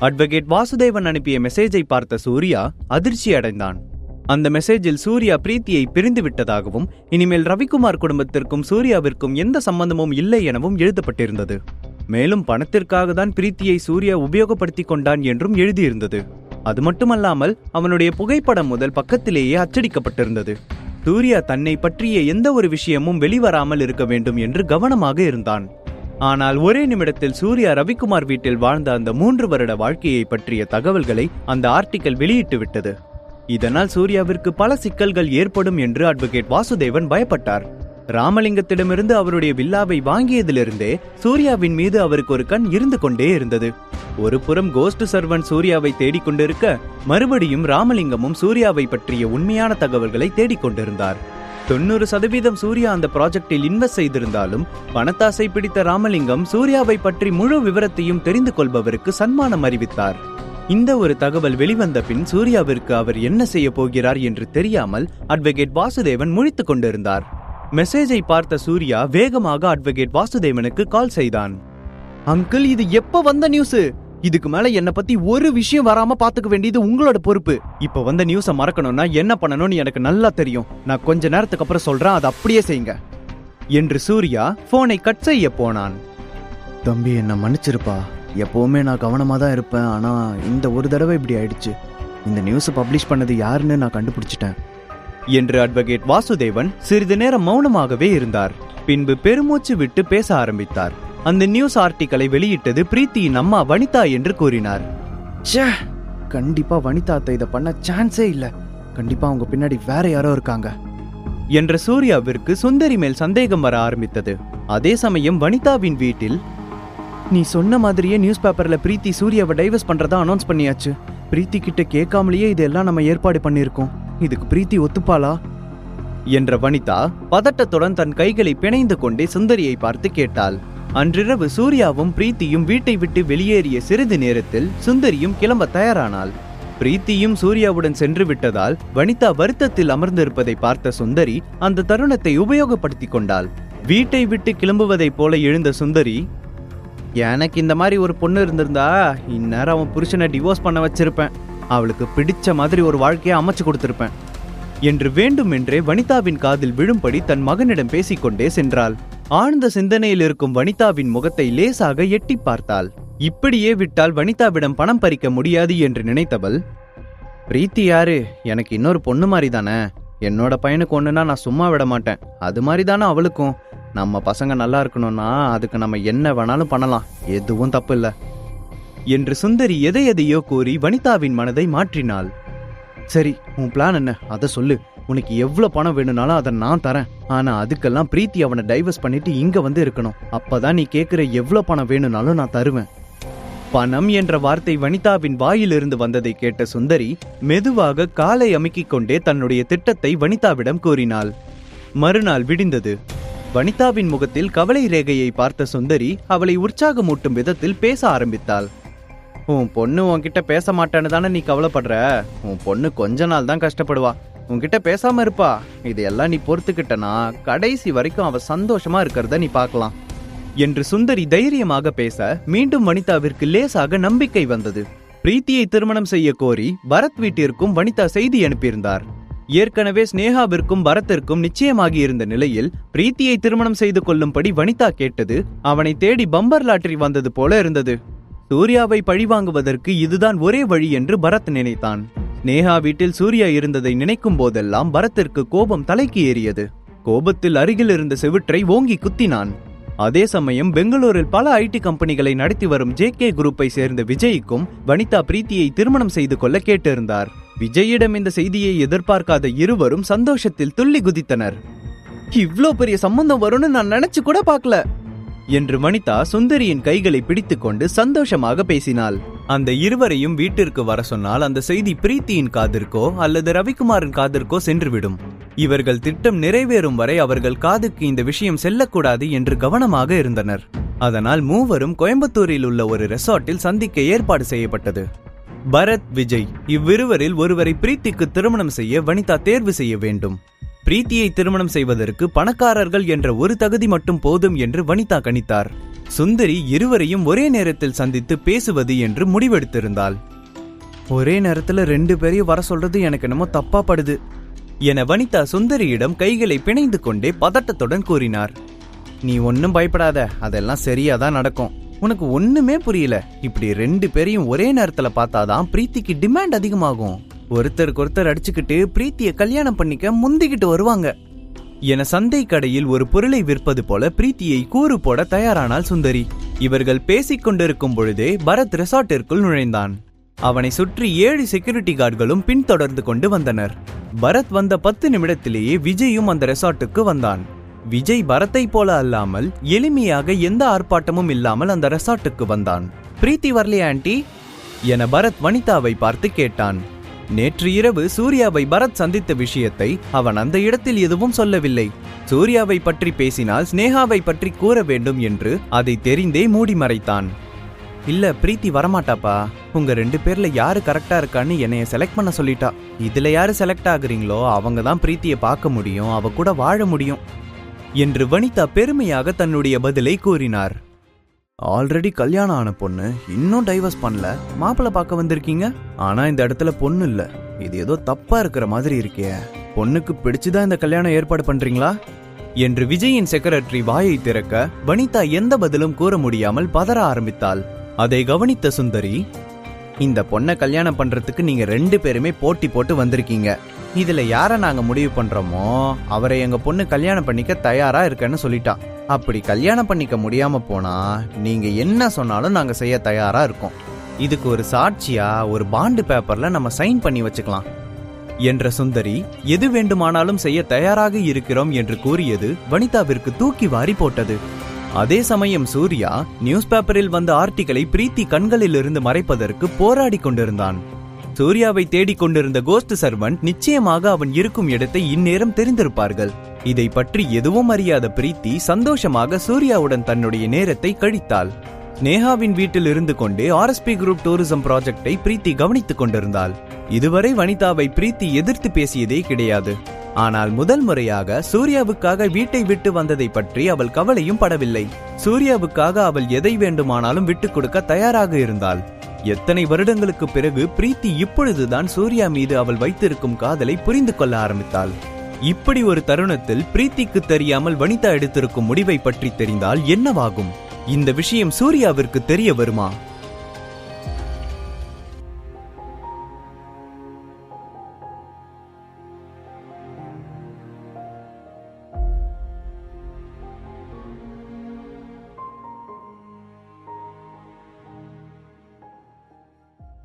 Advocate Vasudevan அனுப்பிய மெசேஜை பார்த்த சூர்யா அதிர்ச்சி அடைந்தான். அந்த மெசேஜில் சூர்யா பிரீத்தியை பிரிந்து விட்டதாகவும் இனிமேல் ரவிக்குமார் குடும்பத்திற்கும் சூர்யாவிற்கும் எந்த சம்பந்தமும் இல்லை எனவும் எழுதப்பட்டிருந்தது. மேலும் பணத்திற்காக தான் பிரீத்தியை சூர்யா உபயோகப்படுத்திக் கொண்டான் என்றும் எழுதியிருந்தது. அது மட்டுமல்லாமல் அவனுடைய புகைப்படம் முதல் பக்கத்திலேயே அச்சடிக்கப்பட்டிருந்தது. சூர்யா தன்னை பற்றிய எந்த ஒரு விஷயமும் வெளிவராமல் இருக்க வேண்டும் என்று கவனமாக இருந்தான். ஆனால் ஒரே நிமிடத்தில் சூர்யா ரவிக்குமார் வீட்டில் வாழ்ந்த அந்த மூன்று வருட வாழ்க்கையை பற்றிய தகவல்களை அந்த ஆர்டிக்கல் வெளியிட்டு விட்டது. இதனால் சூர்யாவிற்கு பல சிக்கல்கள் ஏற்படும் என்று அட்வொகேட் வாசுதேவன் பயப்பட்டார். ராமலிங்கத்திடமிருந்து அவருடைய வில்லாவை வாங்கியதிலிருந்தே சூர்யாவின் மீது அவருக்கு ஒரு கண் இருந்து கொண்டே இருந்தது. ஒரு புறம் கோஸ்ட் சர்வன் சூர்யாவை தேடிக்கொண்டிருக்க மறுபடியும் ராமலிங்கமும் சூர்யாவை பற்றிய உண்மையான தகவல்களை தேடிக்கொண்டிருந்தார். தொண்ணூறு சதவீதம் சூர்யா அந்த ப்ராஜெக்டில் இன்வெஸ்ட் செய்திருந்தாலும் பணத்தாசை பிடித்த ராமலிங்கம் சூர்யாவை பற்றி முழு விவரத்தையும் தெரிந்து கொள்பவருக்கு சன்மானம் அறிவித்தார். இந்த ஒரு தகவல் வெளிவந்த பின் சூர்யாவிற்கு அவர் என்ன செய்ய போகிறார் என்று தெரியாமல் அட்வொகேட் வாசுதேவன் முழித்துக் கொண்டிருந்தார். மெசேஜை பார்த்த சூர்யா வேகமாக அட்வொகேட் வாசுதேவனுக்கு கால் செய்தான். அங்கிள் இது எப்ப வந்த நியூஸ் இதுக்கு மேல என்ன பத்தி ஒரு விஷயம் வராம பாத்துக்க வேண்டியது உங்களோட பொறுப்பு. இப்ப வந்த நியூஸ மறக்கணும்னா என்ன பண்ணணும்னு எனக்கு நல்லா தெரியும். நான் கொஞ்ச நேரத்துக்கு அப்புறம் சொல்றேன் அதை அப்படியே செய்யுங்க. என்று சூர்யா போனை கட் செய்ய போனான். தம்பி என்ன மன்னிச்சிருப்பா. எப்பவுமே நான் கவனமா தான் இருப்பேன் ஆனா இந்த ஒரு தடவை இப்படி ஆயிடுச்சு. இந்த நியூஸ் பப்ளிஷ் பண்ணது யாருன்னு நான் கண்டுபிடிச்சிட்டேன். என்று அட்வொகேட் வாசுதேவன் சிறிது நேரம் மௌனமாகவே இருந்தார். பின்பு பெருமூச்சு விட்டு பேச ஆரம்பித்தார். அந்த நியூஸ் ஆர்டிக்கலை வெளியிட்டது பிரீத்தியின் அம்மா வனிதா என்று கூறினார். ச்சே கண்டிப்பா வனிதா அத்தை இதை பண்ண சான்ஸே இல்ல. கண்டிப்பா அவங்க பின்னாடி வேற யாரோ இருக்காங்க. என்ற சூர்யாவிற்கு சுந்தரி மேல் சந்தேகம் வர ஆரம்பித்தது. அதே சமயம் வனிதாவின் வீட்டில் நீ சொன்ன மாதிரியே நியூஸ் பேப்பர்ல பிரீத்தி சூர்யாவை டைவர்ஸ் பண்றதா அனௌன்ஸ் பண்ணியாச்சு. பிரீத்தி கிட்ட கேட்காமலேயே இதெல்லாம் நம்ம ஏற்பாடு பண்ணியிருக்கோம். இதுக்கு பிரீத்தி ஒத்துப்பாளா? என்ற வனிதா பதட்டத்துடன் தன் கைகளை பிணைந்து கொண்டே சுந்தரியை பார்த்து கேட்டாள். அன்றிரவு சூர்யாவும் பிரீத்தியும் வீட்டை விட்டு வெளியேறிய சிறிது நேரத்தில் சுந்தரியும் கிளம்ப தயாரானாள். பிரீத்தியும் சூர்யாவுடன் சென்று விட்டதால் வனிதா வருத்தத்தில் அமர்ந்திருப்பதை பார்த்த சுந்தரி அந்த தருணத்தை உபயோகப்படுத்திக் கொண்டாள். வீட்டை விட்டு கிளம்புவதைப் போல எழுந்த சுந்தரி எனக்கு இந்த மாதிரி ஒரு பொண்ணு இருந்திருந்தா இந்நேரம் அவன் புருஷனை டிவோர்ஸ் பண்ண வச்சிருப்பேன். அவளுக்கு பிடிச்ச மாதிரி ஒரு வாழ்க்கையை அமைச்சு கொடுத்திருப்பேன். என்று வேண்டுமென்றே வனிதாவின் காதில் விழும்படி தன் மகனிடம் பேசிக்கொண்டே சென்றாள். ஆழ்ந்த சிந்தனையில் இருக்கும் வனிதாவின் முகத்தை லேசாக எட்டி பார்த்தாள். இப்படியே விட்டால் வனிதாவிடம் பணம் பறிக்க முடியாது என்று நினைத்தவள் பிரீத்தி யாரு? எனக்கு இன்னொரு பொண்ணு மாதிரி தானே என்னோட பையனுக்கு ஒண்ணுனா நான் சும்மா விட மாட்டேன். அது மாதிரி தானே அவளுக்கும். நம்ம பசங்க நல்லா இருக்கணும்னா அதுக்கு நம்ம என்ன வேணாலும் பண்ணலாம். எதுவும் தப்பு இல்ல. என்று சுந்தரி எதை எதையோ கூறி வனிதாவின் மனதை மாற்றினாள். சரி உன் பிளான் என்ன? அதை சொல்லு. உனக்கு எவ்வளவு பணம் வேணும்னாலும் அதை நான் தரேன். ஆனா அதுக்கெல்லாம் பிரீத்தி அவனை டைவர்ஸ் பண்ணிட்டு இங்க வந்து இருக்கணும். அப்பதான் நீ கேக்குற எவ்வளவு பணம் வேணும்னாலும் நான் தருவேன். பணம் என்ற வார்த்தை வனிதாவின் வாயிலிருந்து வந்ததை கேட்ட சுந்தரி மெதுவாக காலை அமுக்கிக் கொண்டே தன்னுடைய திட்டத்தை வனிதாவிடம் கூறினாள். மறுநாள் விடிந்தது. வனிதாவின் முகத்தில் கவலை ரேகையை பார்த்த சுந்தரி அவளை உற்சாகமூட்டும் விதத்தில் பேச ஆரம்பித்தாள். உன் பொண்ணு உன்கிட்ட பேச மாட்டான்னு தானே நீ கவலைப்படுற? உன் பொண்ணு கொஞ்ச நாள் தான் கஷ்டப்படுவா. உன்கிட்ட பேசாம இருப்பா. இதையெல்லாம் நீ பொறுத்துக்கிட்டனா கடைசி வரைக்கும் அவ சந்தோஷமா இருக்கிறத நீ பார்க்கலாம். என்று சுந்தரி தைரியமாக பேச மீண்டும் வனிதாவிற்கு லேசாக நம்பிக்கை வந்தது. பிரீத்தியை திருமணம் செய்ய கோரி பரத் வீட்டிற்கும் வனிதா செய்தி அனுப்பியிருந்தார். ஏற்கனவே ஸ்னேகாவிற்கும் பரத்திற்கும் நிச்சயமாகி இருந்த நிலையில் பிரீத்தியை திருமணம் செய்து கொள்ளும்படி வனிதா கேட்டது அவனை தேடி பம்பர் லாட்டரி வந்தது போல இருந்தது. சூர்யாவை பழிவாங்குவதற்கு இதுதான் ஒரே வழி என்று பரத் நினைத்தான். நேஹா வீட்டில் சூர்யா இருந்ததை நினைக்கும் போதெல்லாம் பரத்திற்கு கோபம் தலைக்கு ஏறியது. கோபத்தில் அருகில் இருந்த செவிற்றை ஓங்கி குத்தினான். அதே சமயம் பெங்களூரில் பல ஐடி கம்பெனிகளை நடத்தி வரும் ஜே கே குரூப்பை சேர்ந்த விஜய்க்கும் வனிதா பிரீத்தியை திருமணம் செய்து கொள்ள கேட்டிருந்தார். விஜயிடம் இந்த செய்தியை எதிர்பார்க்காத இருவரும் சந்தோஷத்தில் துள்ளி குதித்தனர். இவ்ளோ பெரிய சம்பந்தம் வரும்னு நான் நினைச்சு கூட பார்க்கல. என்று வனிதா சுந்தரியின் கைகளை பிடித்துக்கொண்டு சந்தோஷமாக பேசினாள். அந்த இருவரையும் வீட்டிற்கு வர சொன்னால் அந்த செய்தி பிரீத்தியின் காதிற்கோ அல்லது ரவிக்குமாரின் காதிற்கோ சென்றுவிடும். இவர்கள் திட்டம் நிறைவேறும் வரை அவர்கள் காதுக்கு இந்த விஷயம் செல்லக்கூடாது என்று கவனமாக இருந்தனர். அதனால் மூவரும் கோயம்புத்தூரில் உள்ள ஒரு ரெசார்ட்டில் சந்திக்க ஏற்பாடு செய்யப்பட்டது. பரத் விஜய் இவ்விருவரில் ஒருவரை பிரீத்திக்கு திருமணம் செய்ய வனிதா தேர்வு செய்ய வேண்டும். பிரீத்தியை திருமணம் செய்வதற்கு பணக்காரர்கள் என்ற ஒரு தகுதி மட்டும் போதும் என்று வனிதா கணித்தார். சுந்தரி இருவரையும் ஒரே நேரத்தில் சந்தித்து பேசுவது என்று முடிவெடுத்திருந்தாள். ஒரே நேரத்துல ரெண்டு பேரையும் வர சொல்றது எனக்கு என்னமோ தப்பா படுது என வனிதா சுந்தரியிடம் கைகளை பிணைந்து கொண்டே பதட்டத்துடன் கூறினார். நீ ஒன்னும் பயப்படாத அதெல்லாம் சரியா தான் நடக்கும். உனக்கு ஒண்ணுமே புரியல. இப்படி ரெண்டு பேரையும் ஒரே நேரத்துல பார்த்தாதான் பிரீத்திக்கு டிமாண்ட் அதிகமாகும். ஒருத்தருக்கு ஒருத்தர் அடிச்சுக்கிட்டு பிரீத்திய கல்யாணம் பண்ணிக்க முந்திக்கிட்டு வருவாங்க. என சந்தை கடையில் ஒரு பொருளை விற்பது போல பிரீத்தியை கூறு போட தயாரானாள் சுந்தரி. இவர்கள் பேசிக் கொண்டிருக்கும் பொழுதே பரத் ரிசார்ட்டிற்குள் நுழைந்தான். அவனை சுற்றி ஏழு செக்யூரிட்டி கார்டுகளும் பின்தொடர்ந்து கொண்டு வந்தனர். பரத் வந்த பத்து நிமிடத்திலேயே விஜயும் அந்த ரெசார்ட்டுக்கு வந்தான். விஜய் பரத்தை போல அல்லாமல் எளிமையாக எந்த ஆர்ப்பாட்டமும் இல்லாமல் அந்த ரெசார்ட்டுக்கு வந்தான். பிரீத்தி வரலையா ஆண்டி? என பரத் வனிதாவை பார்த்து கேட்டான். நேற்று இரவு சூர்யாவை பரத் சந்தித்த விஷயத்தை அவன் அந்த இடத்தில் எதுவும் சொல்லவில்லை. சூர்யாவை பற்றி பேசினால் ஸ்னேகாவை பற்றி கூற வேண்டும் என்று அதை தெரிந்தே மூடி மறைத்தான். இல்ல பிரீத்தி வரமாட்டாப்பா. உங்க ரெண்டு பேர்ல யாரு கரெக்டா இருக்கான்னு என்னைய செலக்ட் பண்ண சொல்லிட்டா. இதுல யாரு செலக்ட் ஆகுறீங்களோ அவங்க தான் பிரீத்தியை பார்க்க முடியும் அவ கூட வாழ முடியும். என்று வனிதா பெருமையாக தன்னுடைய பதிலை கூறினார். ஆல்ரெடி கல்யாணம் ஆன பொண்ணு இன்னும் டைவர்ஸ் பண்ணல. மாப்பிள்ளை பார்க்க வந்திருக்கீங்க? ஆனா இந்த இடத்துல பொண்ணு இல்ல. இது ஏதோ தப்பா இருக்கிற மாதிரி இருக்கே. பொண்ணுக்கு பிடிச்சுதான் இந்த கல்யாணம் ஏற்பாடு பண்றீங்களா? என்று விஜயின் செக்ரட்டரி வாயை திறக்க வனிதா எந்த பதிலும் கூற முடியாமல் பதற ஆரம்பித்தாள். அதை கவனித்த சுந்தரி இந்த பொண்ணை கல்யாணம் பண்றதுக்கு நீங்க ரெண்டு பேருமே போட்டி போட்டு வந்திருக்கீங்க. இதுல யார நாங்க முடிவு பண்றோமோ அவரை எங்க பொண்ணு கல்யாணம் பண்ணிக்க தயாரா இருக்கேன்னு சொல்லிட்டான் அப்படி கல்யாணம் பண்ணிக்க முடியாம போனா நீங்க என்ன சொன்னாலும் நாங்க செய்ய தயாரா இருக்கோம். இதுக்கு ஒரு சாட்சியா ஒரு பாண்டு பேப்பர்ல நம்ம சைன் பண்ணி வச்சுக்கலாம். என்ற சுந்தரி எது வேண்டுமானாலும் செய்ய தயாராக இருக்கிறோம் என்று கூறியது வனிதாவிற்கு தூக்கி வாரி போட்டது. அதே சமயம் சூர்யா நியூஸ் பேப்பரில் வந்த ஆர்டிகளை பிரீத்தி கண்களில் இருந்து மறைப்பதற்கு போராடி கொண்டிருந்தான். சூர்யாவை தேடிக் கொண்டிருந்த கோஸ்ட் சர்வன்ட் நிச்சயமாக அவன் இருக்கும் இடத்தை இந்நேரம் தெரிந்திருப்பார்கள். இதை பற்றி எதுவும் அறியாத பிரீத்தி சந்தோஷமாக சூர்யாவுடன் தன்னுடைய நேரத்தை கழித்தாள். நேஹாவின் வீட்டில் இருந்து கொண்டு ஆர்எஸ்பி குரூப் டூரிசம் ப்ராஜெக்டை பிரீத்தி கவனித்துக் கொண்டிருந்தாள். இதுவரை வனிதாவை பிரீத்தி எதிர்த்து பேசியதே கிடையாது. ஆனால் முதல் முறையாக சூர்யாவுக்காக வீட்டை விட்டு வந்ததை பற்றி அவள் கவலையும் படவில்லை. சூர்யாவுக்காக அவள் எதை வேண்டுமானாலும் விட்டுக் கொடுக்க தயாராக இருந்தாள். எத்தனை வருடங்களுக்கு பிறகு பிரீத்தி இப்பொழுதுதான் சூர்யா மீது அவள் வைத்திருக்கும் காதலை புரிந்து கொள்ள ஆரம்பித்தாள். இப்படி ஒரு தருணத்தில் பிரீத்திக்கு தெரியாமல் வனிதா எடுத்திருக்கும் முடிவை பற்றி தெரிந்தால் என்னவாகும்? இந்த விஷயம் சூர்யாவிற்கு தெரிய வருமா?